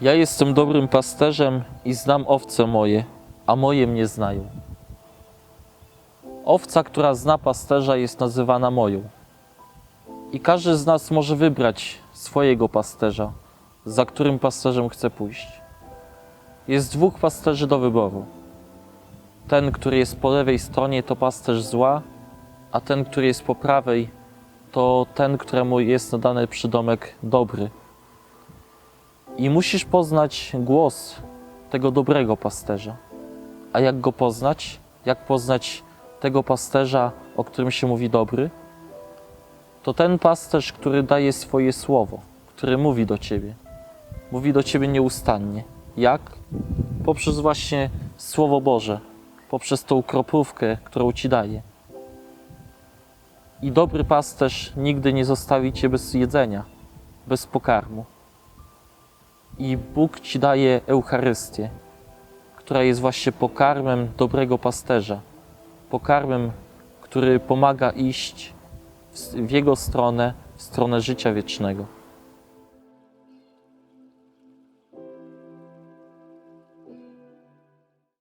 Ja jestem dobrym pasterzem i znam owce moje, a moje mnie znają. Owca, która zna pasterza, jest nazywana moją. I każdy z nas może wybrać swojego pasterza, za którym pasterzem chce pójść. Jest dwóch pasterzy do wyboru. Ten, który jest po lewej stronie, to pasterz zła, a ten, który jest po prawej, to ten, któremu jest nadany przydomek dobry. I musisz poznać głos tego dobrego pasterza. A jak go poznać? Jak poznać tego pasterza, o którym się mówi dobry? To ten pasterz, który daje swoje słowo, który mówi do ciebie. Mówi do ciebie nieustannie. Jak? Poprzez właśnie Słowo Boże, poprzez tą kroplówkę, którą ci daje. I dobry pasterz nigdy nie zostawi cię bez jedzenia, bez pokarmu. I Bóg ci daje Eucharystię, która jest właśnie pokarmem dobrego pasterza. Pokarmem, który pomaga iść w Jego stronę, w stronę życia wiecznego.